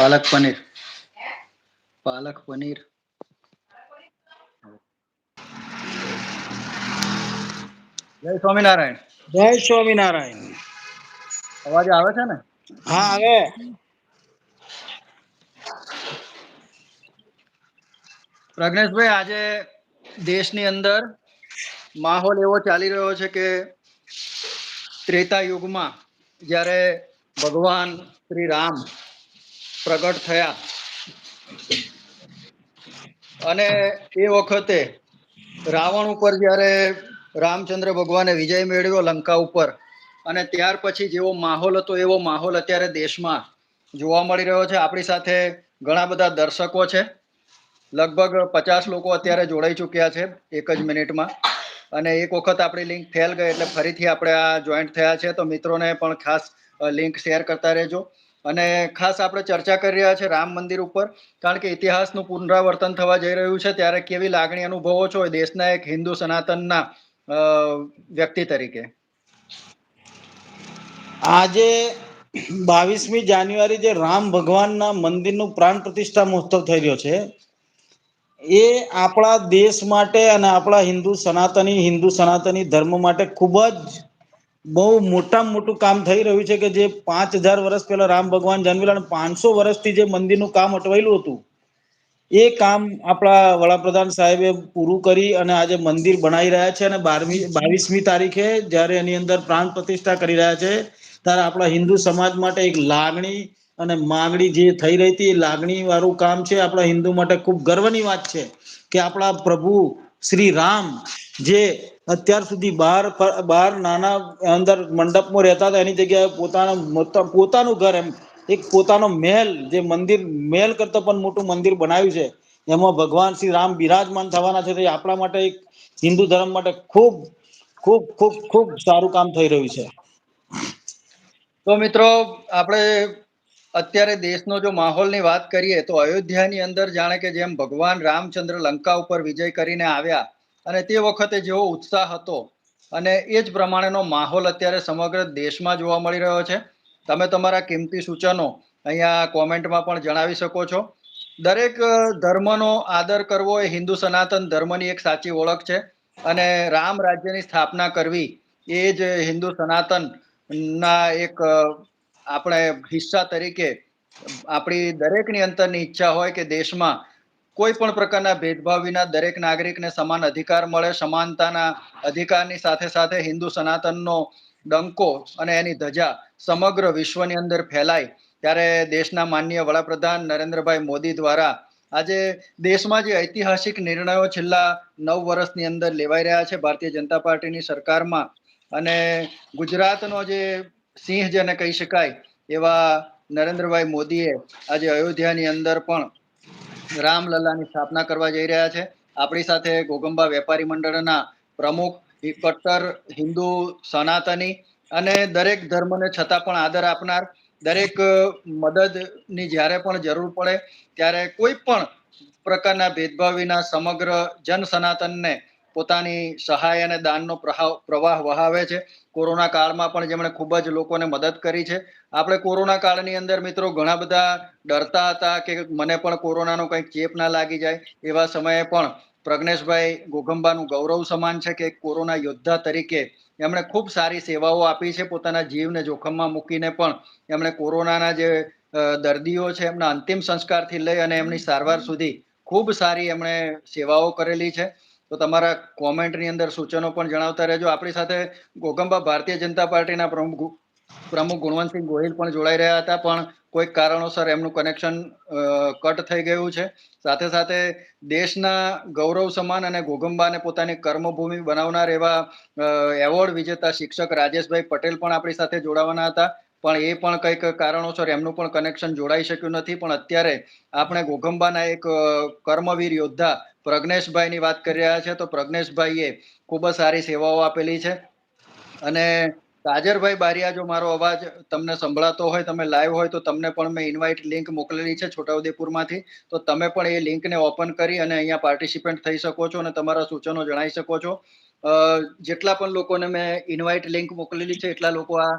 પાલક પનીર. પાલક પનીર. જય સ્વામિનારાયણ. જય સ્વામિનારાયણ. અવાજ આવે છે ને? હા આવે. પ્રજ્ઞેશભાઈ આજે દેશની અંદર માહોલ એવો ચાલી રહ્યો છે કે ત્રેતા યુગમાં જ્યારે ભગવાન શ્રી રામ પ્રગટ થયા. અને એ વખતે રાવણ ઉપર જ્યારે રામચંદ્ર ભગવાને વિજય મેળવ્યો લંકા ઉપર, અને ત્યાર પછી જેવો માહોલ હતો એવો માહોલ અત્યારે દેશમાં જોવા મળી રહ્યો છે. આપણી સાથે ઘણા બધા દર્શકો છે. લગભગ પચાસ લોકો અત્યારે જોડાઈ ચૂક્યા છે એક જ મિનિટમાં. અને એક વખત આપણી લિંક ફેલ ગઈ એટલે ફરીથી આપણે આ જોઈન્ટ થયા છે. તો મિત્રોને પણ ખાસ લિંક શેર કરતા રહેજો. અને ખાસ આપણે ચર્ચા કરી રહ્યા છે રામ મંદિર ઉપર, કારણ કે ઇતિહાસનું પુનરાવર્તન થવા જઈ રહ્યું છે, ત્યારે કેવી લાગણી અનુભવો છો દેશના એક હિન્દુ સનાતનના વ્યક્તિ તરીકે? આજે બાવીસમી જાન્યુઆરી જે રામ ભગવાનના મંદિરનું પ્રાણ પ્રતિષ્ઠા મહોત્સવ થઈ રહ્યો છે, એ આપણા દેશ માટે અને આપણા હિન્દુ સનાતની હિન્દુ સનાતની ધર્મ માટે ખૂબ જ બહુ મોટામાં મોટું કામ થઈ રહ્યું છે કે જે પાંચ હજાર વર્ષ પહેલા રામ ભગવાન જન્મેલા અને પાંચસો વર્ષથી જે મંદિરનું કામ અટવાયેલું હતું, એ કામ આપણા વડાપ્રધાન સાહેબે પૂરું કરી અને આજે મંદિર બનાવી રહ્યા છે અને બારમી, બાવીસમી તારીખે જ્યારે એની અંદર પ્રાણ પ્રતિષ્ઠા કરી રહ્યા છે, ત્યારે આપણા હિન્દુ સમાજ માટે એક લાગણી અને માંગણી જે થઈ રહી હતી, એ લાગણી વાળું કામ છે. આપણા હિન્દુ માટે ખૂબ ગર્વની વાત છે કે આપણા પ્રભુ શ્રી રામ જે અત્યાર સુધી બહાર બહાર નાના અંદર મંડપમાં રહેતા હતા, એની જગ્યાએ પોતાના પોતાનું ઘર એમ, એક પોતાનો મહેલ, જે મંદિર, મહેલ કરતાં પણ મોટું મંદિર બનાવ્યું છે. એમાં ભગવાન શ્રી રામ બિરાજમાન થવાના છે, તો એ આપણા માટે એક હિન્દુ ધર્મ માટે ખૂબ ખૂબ ખૂબ ખૂબ સારું કામ થઈ રહ્યું છે. તો મિત્રો, આપણે અત્યારે દેશનો જો માહોલની વાત કરીએ, તો અયોધ્યાની અંદર જાણે કે જેમ ભગવાન રામચંદ્ર લંકા ઉપર વિજય કરીને આવ્યા અને તે વખતે જેવો ઉત્સાહ હતો અને એ જ પ્રમાણેનો માહોલ અત્યારે સમગ્ર દેશમાં જોવા મળી રહ્યો છે. તમે તમારા કિંમતી સૂચનો અહીંયા કોમેન્ટમાં પણ જણાવી શકો છો. દરેક ધર્મનો આદર કરવો એ હિન્દુ સનાતન ધર્મની એક સાચી ઓળખ છે અને રામ રાજ્યની સ્થાપના કરવી એ જ હિન્દુ સનાતન ના એક આપણે હિસ્સા તરીકે આપણી દરેકની અંતરની ઈચ્છા હોય કે દેશમાં કોઈ પણ પ્રકારના ભેદભાવ વિના દરેક નાગરિકને સમાન અધિકાર મળે, સમાનતાના અધિકારની સાથે સાથે હિન્દુ સનાતનનો ડંકો અને એની ધજા સમગ્ર વિશ્વની અંદર ફેલાય, ત્યારે દેશના માનનીય વડાપ્રધાન નરેન્દ્રભાઈ મોદી દ્વારા આજે દેશમાં જે ઐતિહાસિક નિર્ણયો છેલ્લા નવ વર્ષની અંદર લેવાઈ રહ્યા છે, ભારતીય જનતા પાર્ટીની સરકારમાં અને ગુજરાતનો જે સિંહ જેને કહી શકાય એવા નરેન્દ્રભાઈ મોદીએ આજે અયોધ્યાની અંદર પણ રામલલ્લાની સ્થાપના કરવા જઈ રહ્યા છે. આપણી સાથે ગોગંબા વેપારી મંડળના પ્રમુખ કટ્ટર હિન્દુ, સનાતની અને દરેક ધર્મને છતાં પણ આદર આપનાર, દરેક મદદની જ્યારે પણ જરૂર પડે, ત્યારે કોઈ પણ પ્રકારના ભેદભાવ વિના સમગ્ર જન સનાતનને પોતાની સહાય અને દાનનો પ્રવાહ વહાવે છે. કોરોના કાળમાં પણ જેમણે ખૂબ જ લોકોને મદદ કરી છે. આપણે કોરોના કાળની અંદર મિત્રો ઘણા બધા ડરતા હતા કે મને પણ કોરોનાનો કંઈક ચેપ ના લાગી જાય એવા સમયે પણ પ્રજ્ઞેશભાઈ ગોગંબાનું ગૌરવ સમાન છે કે કોરોના યોદ્ધા તરીકે એમણે ખૂબ સારી સેવાઓ આપી છે. પોતાના જીવને જોખમમાં મૂકીને પણ એમણે કોરોનાના જે દર્દીઓ છે એમના અંતિમ સંસ્કારથી લઈ અને એમની સારવાર સુધી ખૂબ સારી એમણે સેવાઓ કરેલી છે. તો તમારા કોમેન્ટની અંદર સૂચનો પણ જણાવતા રહેજો. આપણી સાથે ગોગંબા ભારતીય જનતા પાર્ટીના પ્રમુખ પ્રમુખ ગુણવંતસિંહ ગોહિલ પણ જોડાઈ રહ્યા હતા, પણ કોઈક કારણોસર એમનું કનેક્શન કટ થઈ ગયું છે. સાથે સાથે દેશના ગૌરવ સમાન અને ગોગંબાને પોતાની કર્મભૂમિ બનાવનાર એવા એવોર્ડ વિજેતા શિક્ષક રાજેશભાઈ પટેલ પણ આપણી સાથે જોડાવાના હતા. પણ એ પણ કંઈક કારણોસર એમનું પણ કનેક્શન જોડાઈ શક્યું નથી. પણ અત્યારે આપણે ગોગંબાના એક કર્મવીર યોદ્ધા પ્રજ્ઞેશભાઈની વાત કરી રહ્યા છે, તો પ્રજ્ઞેશભાઈએ ખૂબ જ સારી સેવાઓ આપેલી છે. અને કાજરભાઈ બારિયા, જો મારો અવાજ તમને સંભળાતો હોય, તમે લાઈવ હોય, તો તમને પણ મેં ઇન્વાઇટ લિંક મોકલેલી છે છોટાઉદેપુરમાંથી. તો તમે પણ એ લિંકને ઓપન કરી અને અહીંયા પાર્ટિસિપેન્ટ થઈ શકો છો અને તમારા સૂચનો જણાવી શકો છો. જેટલા પણ લોકોને મેં ઇન્વાઇટ લિંક મોકલેલી છે, એટલા લોકો આ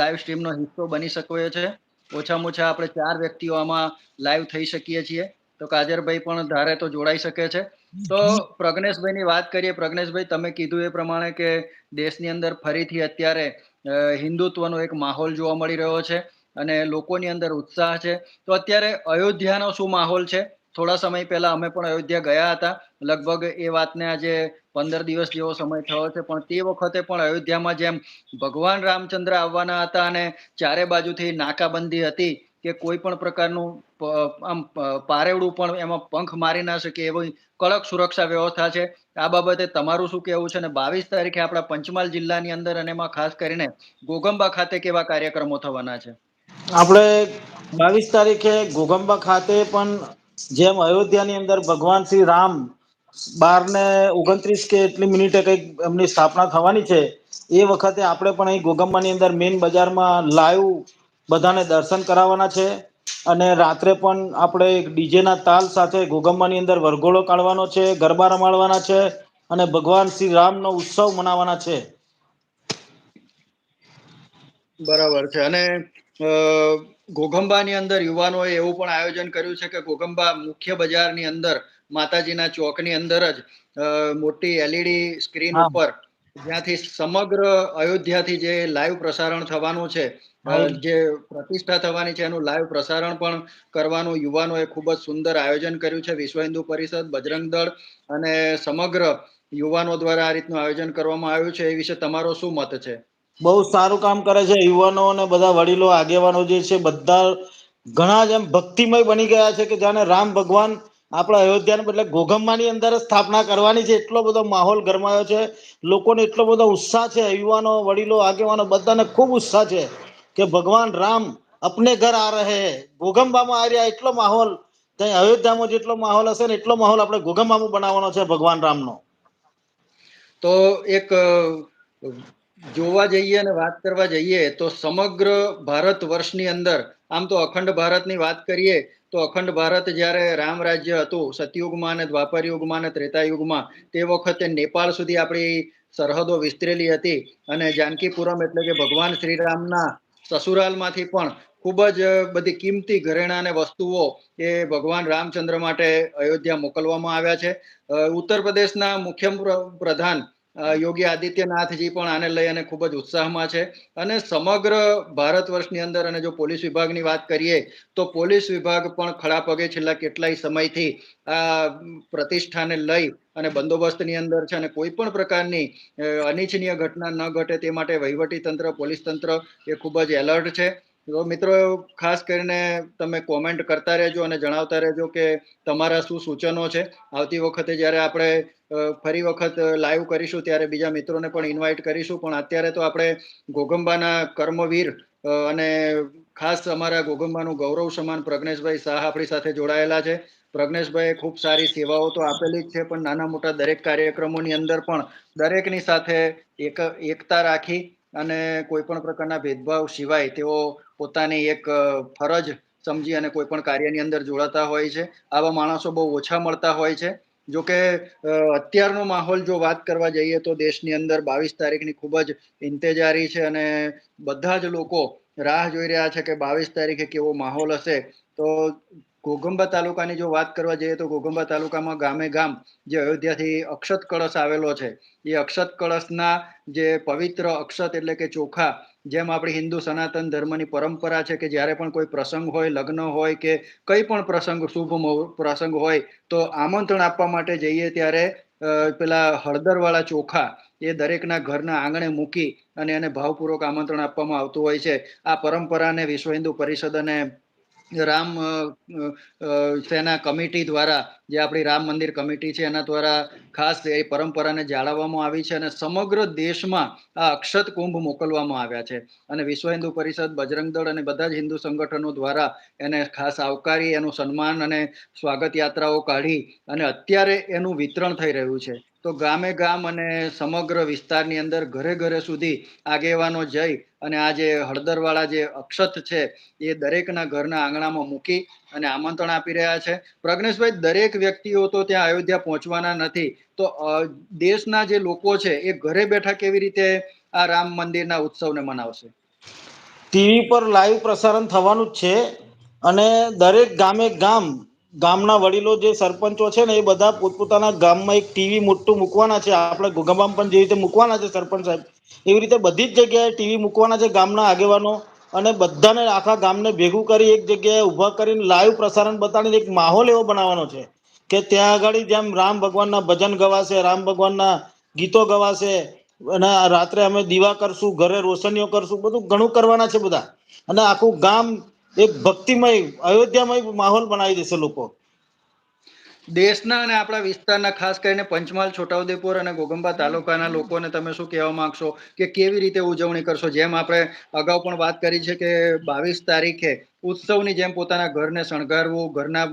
લાઈવ સ્ટ્રીમનો હિસ્સો બની શકે છે. ઓછામાં ઓછા આપણે ચાર વ્યક્તિઓ આમાં લાઈવ થઈ શકીએ છીએ. તો કાજરભાઈ પણ ધારે તો જોડાઈ શકે છે. તો પ્રજ્ઞેશભાઈની વાત કરીએ પ્રજ્ઞેશભાઈ તમે કીધું એ પ્રમાણે કે દેશની અંદર ફરીથી અત્યારે હિન્દુત્વનો એક માહોલ જોવા મળી રહ્યો છે અને લોકોની અંદર ઉત્સાહ છે. તો અત્યારે અયોધ્યાનો શું માહોલ છે? થોડા સમય પહેલા અમે પણ અયોધ્યા ગયા હતા. લગભગ એ વાતને આજે પંદર દિવસ જેવો સમય થયો છે પણ તે વખતે પણ અયોધ્યામાં જેમ ભગવાન રામચંદ્ર આવવાના હતા અને ચારે બાજુથી નાકાબંધી હતી કે કોઈ પણ પ્રકારનું આમ પારેવડું પણ એમાં પંખ મારી ના શકે એવી કડક સુરક્ષા વ્યવસ્થા છે. આ બાબતે તમારું શું કહેવું છે? અને બાવીસ તારીખે આપણા પંચમહાલ જિલ્લાની અંદર અને એમાં ખાસ કરીને ગોગંબા ખાતે કેવા કાર્યક્રમો થવાના છે? આપણે બાવીસ તારીખે ગોગંબા ખાતે પણ જેમ અયોધ્યાની અંદર ભગવાન શ્રી રામ બાર ને ઓગણત્રીસ કે એટલી મિનિટે કંઈક એમની સ્થાપના થવાની છે, એ વખતે આપણે પણ અહીં ગોગંબાની અંદર મેઇન બજારમાં લાઈવ બધાને દર્શન કરાવવાના છે. અને રાત્રે પણ આપણે ડીજેના તાલ સાથે ઘોગંબાની અંદર વરઘોડો કાઢવાનો છે ગરબા રમાડવાના છે અને ભગવાન શ્રી રામનો ઉત્સવ મનાવવાના છે. બરાબર છે. અને ઘોઘંબાની અંદર યુવાનોએ એવું પણ આયોજન કર્યું છે કે ઘોઘંબા મુખ્ય બજારની અંદર માતાજીના ચોકની અંદર જ અ, મોટી એલઈડી સ્ક્રીન ઉપર જ્યાંથી સમગ્ર અયોધ્યાથી જે લાઈવ પ્રસારણ થવાનું છે. જે પ્રતિષ્ઠા થવાની છે એનું લાઈવ પ્રસારણ પણ કરવાનું યુવાનોએ ખૂબ જ સુંદર આયોજન કર્યું છે. વિશ્વ હિન્દુ પરિષદ બજરંગ દળ અને સમગ્ર યુવાનો દ્વારા આ રીતનું આયોજન કરવામાં આવ્યું છે. એ વિશે તમારો શું મત છે? બહુ સારું કામ કરે છે યુવાનો અને બધા વડીલો આગેવાનો જે છે બધા ઘણા જ એમ ભક્તિમય બની ગયા છે કે જાણે રામ ભગવાન આપણા અયોધ્યાને બદલે ઘોઘંબાની અંદર સ્થાપના કરવાની છે. એટલો બધો માહોલ ગરમાયો છે. લોકોને એટલો બધો ઉત્સાહ છે. યુવાનો વડીલો આગેવાનો બધાને ખૂબ ઉત્સાહ છે. કે ભગવાન રામ અપને ઘર આ રહે ગોગંબામાં આ રહ્યા એટલો માહોલ, ત્યાં અયોધ્યામાં જેટલો માહોલ હશે ને એટલો માહોલ આપણે ગોગંબામાં બનાવવાનો છે ભગવાન રામનો. તો એક જોવા જઈએ અને વાત કરવા જઈએ તો સમગ્ર ભારત વર્ષની અંદર, આમ તો અખંડ ભારતની વાત કરીએ, તો અખંડ ભારત જ્યારે રામ રાજ્ય હતું, સતયુગમાં અને દ્વાપર યુગમાં અને ત્રેતા યુગમાં તે વખતે નેપાળ સુધી આપણી સરહદો વિસ્તરેલી હતી અને જાનકીપુરમ એટલે કે ભગવાન શ્રીરામના સસુરાલમાંથી પણ ખૂબ જ બધી કિંમતી ઘરેણાં અને વસ્તુઓ એ ભગવાન રામચંદ્ર માટે અયોધ્યા મોકલવામાં આવ્યા છે. ઉત્તર પ્રદેશના મુખ્ય પ્ર- પ્રધાન યોગી આદિત્યનાથજી પણ આને લઈ અને ખૂબ જ ઉત્સાહમાં છે. અને સમગ્ર ભારત વર્ષની અંદર અને જો પોલીસ વિભાગની વાત કરીએ, તો પોલીસ વિભાગ પણ ખડા પગે છેલ્લા કેટલાય સમયથી આ પ્રતિષ્ઠાને લઈ અને બંદોબસ્તની અંદર છે અને કોઈ પણ પ્રકારની અનિચ્છનીય ઘટના ન ઘટે તે માટે વહીવટી તંત્ર, પોલીસ તંત્ર એ ખૂબ જ એલર્ટ છે. તો મિત્રો, ખાસ કરીને તમે કોમેન્ટ કરતા રહેજો અને જણાવતા રહેજો કે તમારા શું સૂચનો છે. આવતી વખતે જ્યારે આપણે ફરી વખત લાઈવ કરીશું ત્યારે બીજા મિત્રોને પણ ઇન્વાઇટ કરીશું. પણ અત્યારે તો આપણે ગોગંબાના કર્મવીર અને ખાસ અમારા ગોગંબાનું ગૌરવ સમાન પ્રજ્ઞેશભાઈ શાહ આપણી સાથે જોડાયેલા છે. પ્રજ્ઞેશભાઈએ ખૂબ સારી સેવાઓ તો આપેલી જ છે, પણ નાના મોટા દરેક કાર્યક્રમોની અંદર પણ દરેકની સાથે એક, એકતા રાખી અને કોઈ પણ પ્રકારના ભેદભાવ સિવાય તેઓ પોતાની એક ફરજ સમજી અને કોઈ પણ કાર્યની અંદર જોડાતા હોય છે. આવા માણસો બહુ ઓછા મળતા હોય છે. જો કે અત્યારનો માહોલ જો વાત કરવા જઈએ તો દેશની અંદર બાવીસ તારીખની ખૂબ જ ઇંતેજારી છે અને બધા જ લોકો રાહ જોઈ રહ્યા છે કે બાવીસ તારીખે કેવો માહોલ હશે. તો ઘોઘંબા તાલુકાની જો વાત કરવા જઈએ તો ઘોઘંબા તાલુકામાં ગામે ગામ જે અયોધ્યાથી અક્ષત કળશ આવેલો છે. એ અક્ષત કળશના જે પવિત્ર અક્ષત એટલે કે ચોખા, જેમ આપણી હિન્દુ સનાતન ધર્મની પરંપરા છે કે જ્યારે પણ કોઈ પ્રસંગ હોય, લગ્ન હોય કે કંઈ પણ પ્રસંગ, શુભ પ્રસંગ હોય, તો આમંત્રણ આપવા માટે જઈએ ત્યારે પેલા હળદરવાળા ચોખા એ દરેકના ઘરના આંગણે મૂકી અને એને ભાવપૂર્વક આમંત્રણ આપવામાં આવતું હોય છે. આ પરંપરાને વિશ્વ હિન્દુ પરિષદ અને રામ સેના કમિટી દ્વારા, જે આપણી રામ મંદિર કમિટી છે, એના દ્વારા ખાસ એ પરંપરાને જાળવવામાં આવી છે અને સમગ્ર દેશમાં આ અક્ષત કુંભ મોકલવામાં આવ્યા છે. અને વિશ્વ હિન્દુ પરિષદ, બજરંગ દળ અને બધા જ હિન્દુ સંગઠનો દ્વારા એને ખાસ આવકારી, એનું સન્માન અને સ્વાગત યાત્રાઓ કાઢી અને અત્યારે એનું વિતરણ થઈ રહ્યું છે. તો ગામે ગામ અને સમગ્ર વિસ્તારની અંદર ઘરે ઘરે સુધી આગેવાનો જઈ અને આ જે હળદરવાળા જે અક્ષત છે, એ દરેકના ઘરના આંગણામાં મૂકી અને આમંત્રણ આપી રહ્યા છે. પ્રજ્ઞેશભાઈ, દરેક વ્યક્તિઓ તો ત્યાં અયોધ્યા પહોંચવાના નથી. તો દેશના જે લોકો છે, એ ઘરે બેઠા કેવી રીતે આ રામ મંદિરના ઉત્સવને મનાવશે? ટીવી પર લાઈવ પ્રસારણ થવાનું જ છે અને દરેક ગામે ગામ ગામના વડીલો જે સરપંચો છે ને એ બધા પોતપોતાના ગામમાં એક ટીવી મોટું મૂકવાના છે. આપણે ગામમાં પણ જે રીતે મૂકવાના છે સરપંચ સાહેબ, એવી રીતે બધી જ જગ્યાએ ટીવી મૂકવાના છે ગામના આગેવાનો અને બધાને આખા ગામને ભેગું કરી એક જગ્યાએ ઊભા કરીને લાઈવ પ્રસારણ બતાવીને એક માહોલ એવો બનાવવાનો છે કે ત્યાં આગળ જેમ રામ ભગવાનના ભજન ગવાશે, રામ ભગવાનના ગીતો ગવાશે, અને રાત્રે અમે દીવા કરશું, ઘરે રોશનીઓ કરશું, બધું ઘણું કરવાના છે બધા. અને આખું ગામ એક ભક્તિમય, અયોધ્યામય માહોલ બનાવી દેશે લોકો. દેશના અને આપણા વિસ્તારના ખાસ કરીને પંચમહાલ, છોટાઉદેપુર અને ગોગંબા તાલુકાના લોકોને તમે શું કહેવા માંગશો કે કેવી રીતે ઉજવણી કરશો? જેમ આપણે અગાઉ પણ વાત કરી છે કે બાવીસ તારીખે ઉત્સવની જેમ પોતાના ઘરને શણગારવું, ઘરના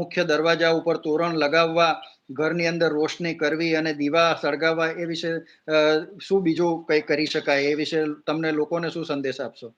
મુખ્ય દરવાજા ઉપર તોરણ લગાવવા, ઘરની અંદર રોશની કરવી અને દીવા સળગાવવા એ વિશે શું બીજું કંઈ કરી શકાય? એ વિશે તમને લોકોને શું સંદેશ આપશો?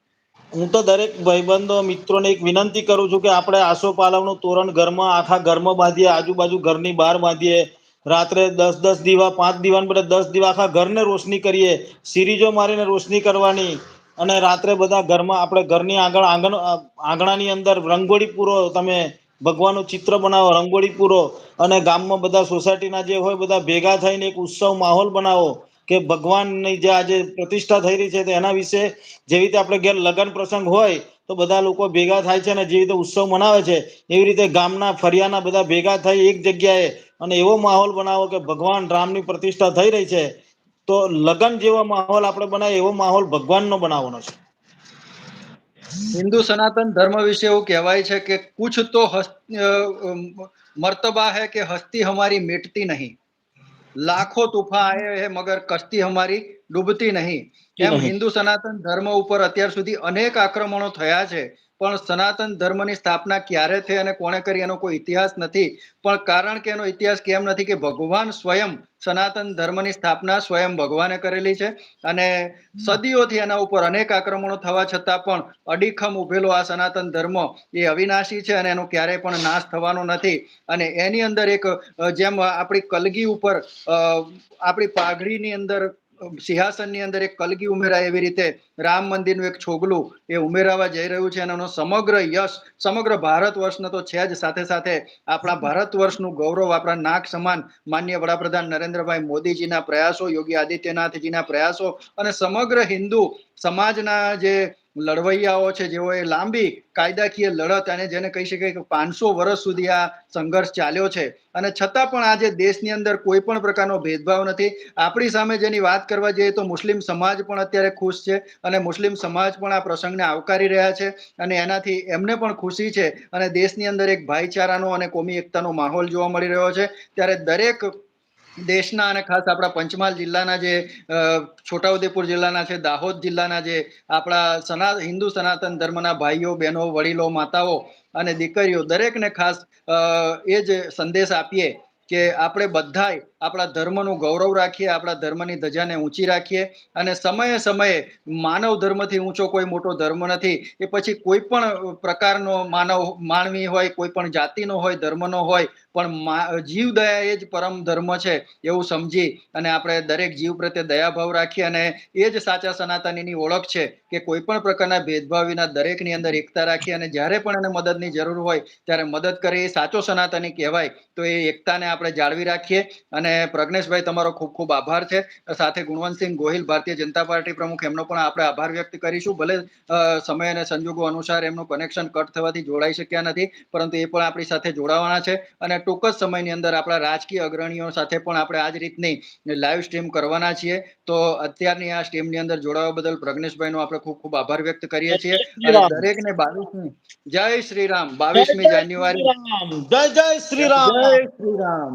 હું તો દરેક ભાઈબંધો, મિત્રોને એક વિનંતી કરું છું કે આપણે આસોપાલવનું તોરણ ઘરમાં, આખા ઘરમાં બાંધીએ, આજુબાજુ ઘરની બહાર બાંધીએ. રાત્રે દસ દસ દીવા, પાંચ દીવા બધા દસ દીવા આખા ઘરને રોશની કરીએ, સિરીજો મારીને રોશની કરવાની. અને રાત્રે બધા ઘરમાં, આપણે ઘરની આગળ, આંગણ, આંગણાની અંદર રંગોળી પૂરો, તમે ભગવાનનું ચિત્ર બનાવો, રંગોળી પૂરો. અને ગામમાં બધા સોસાયટીના જે હોય, બધા ભેગા થઈને એક ઉત્સવ માહોલ બનાવો. કે ભગવાનની જે આજે પ્રતિષ્ઠા થઈ રહી છે એના વિશે જેવી રીતે આપણે ઘેર લગ્ન પ્રસંગ હોય તો બધા લોકો ભેગા થાય છે અને જેવી રીતે ઉત્સવ મનાવે છે, એવી રીતે ગામના ફરિયાના બધા ભેગા થઈ એક જગ્યાએ અને એવો માહોલ બનાવો કે ભગવાન રામની પ્રતિષ્ઠા થઈ રહી છે, તો લગ્ન જેવો માહોલ આપણે બનાવીએ એવો માહોલ ભગવાનનો બનાવવાનો છે. હિન્દુ સનાતન ધર્મ વિશે એવું કહેવાય છે કે કુછ તો હસ્ત મર્તબા હે કે હસ્તી હમારી મેટતી નહીં. લાખો તોફા આયે હે મગર કશ્તી હમારી ડૂબતી નહીં. એમ હિન્દુ સનાતન ધર્મ ઉપર અત્યાર સુધી અનેક આક્રમણો થયા છે. પણ સનાતન ધર્મની સ્થાપના ક્યારે થઈ અને કોણે કરી એનો કોઈ ઇતિહાસ નથી. પણ કારણ કે એનો ઇતિહાસ કેમ નથી કે ભગવાન સ્વયં સનાતન ધર્મની સ્થાપના સ્વયં ભગવાને કરેલી છે અને સદીઓથી એના ઉપર અનેક આક્રમણો થવા છતાં પણ અડીખમ ઉભેલો આ સનાતન ધર્મ એ અવિનાશી છે અને એનો ક્યારેય પણ નાશ થવાનો નથી. અને એની અંદર એક જેમ આપણી કલગી ઉપર આપણી પાઘડીની અંદર સિંહાસનની અંદર એક કલગી ઉમેરાય એવી રીતે રામ મંદિરનું એક છોગલું એ ઉમેરાવા જઈ રહ્યું છે અને એનો સમગ્ર યશ, સમગ્ર ભારત વર્ષનો તો છે જ. સાથે સાથે આપણા ભારત વર્ષનું ગૌરવ, આપણા નાક સમાન માન્ય વડાપ્રધાન નરેન્દ્રભાઈ મોદીજીના પ્રયાસો, યોગી આદિત્યનાથજીના પ્રયાસો અને સમગ્ર હિન્દુ સમાજના જે લડવૈયાઓ છે, જેઓએ લાંબી કાયદાકીય લડત અને જેને કહી શકાય કે પાંચસો વર્ષ સુધી આ સંઘર્ષ ચાલ્યો છે. અને છતાં પણ આજે દેશની અંદર કોઈ પણ પ્રકારનો ભેદભાવ નથી. આપણી સામે જેની વાત કરવા જઈએ તો મુસ્લિમ સમાજ પણ અત્યારે ખુશ છે અને મુસ્લિમ સમાજ પણ આ પ્રસંગને આવકારી રહ્યા છે અને એનાથી એમને પણ ખુશી છે અને દેશની અંદર એક ભાઈચારાનો અને કોમી એકતાનો માહોલ જોવા મળી રહ્યો છે. ત્યારે દરેક દેશના અને ખાસ આપણા પંચમહાલ જિલ્લાના જે છોટાઉદેપુર જિલ્લાના છે, દાહોદ જિલ્લાના જે આપણા સના, હિન્દુ સનાતન ધર્મના ભાઈઓ, બહેનો, વડીલો, માતાઓ અને દીકરીઓ દરેકને ખાસ એ જ સંદેશ આપીએ કે આપણે બધાય આપણા ધર્મનું ગૌરવ રાખીએ, આપણા ધર્મની ધજાને ઊંચી રાખીએ અને સમયે સમયે માનવ ધર્મથી ઊંચો કોઈ મોટો ધર્મ નથી. એ પછી કોઈ પણ પ્રકારનો માનવ માનવી હોય, કોઈ પણ જાતિનો હોય, ધર્મનો હોય, પણ મા- જીવ દયા એ જ પરમ ધર્મ છે એવું સમજી અને આપણે દરેક જીવ પ્રત્યે દયાભાવ રાખીએ અને એ જ સાચા સનાતનીની ઓળખ છે કે કોઈ પણ પ્રકારના ભેદભાવ વિના દરેકની અંદર એકતા રાખી અને જ્યારે પણ એને મદદની જરૂર હોય, ત્યારે મદદ કરે એ સાચો સનાતની કહેવાય. તો એ એકતાને આપણે જાળવી રાખીએ અને અને પ્રજ્ઞેશભાઈ તમારો ખૂબ ખૂબ આભાર છે. સાથે ગુણવંતસિંહ ગોહિલ ભારતીય જનતા પાર્ટી પ્રમુખ એમનો પણ આપણે આભાર વ્યક્ત કરીશું. ભલે સમય અને સંજોગો અનુસાર એમનું કનેક્શન કટ થવાથી જોડાઈ શક્યા નથી પરંતુ એ પણ આપણી સાથે જોડાવાના છે. અને ટૂંક જ સમયની અંદર આપણા રાજકીય અગ્રણીઓ સાથે પણ આપણે આ જ રીતની લાઈવ સ્ટ્રીમ કરવાના છીએ. તો અત્યારની આ સ્ટ્રીમની અંદર જોડાવા બદલ પ્રજ્ઞેશભાઈનો આપણે ખૂબ ખૂબ આભાર વ્યક્ત કરીએ છીએ. અને દરેકને બાવીસમી જય શ્રી રામ. બાવીસમી જાન્યુઆરી. જય જય શ્રી રામ. જય શ્રી રામ.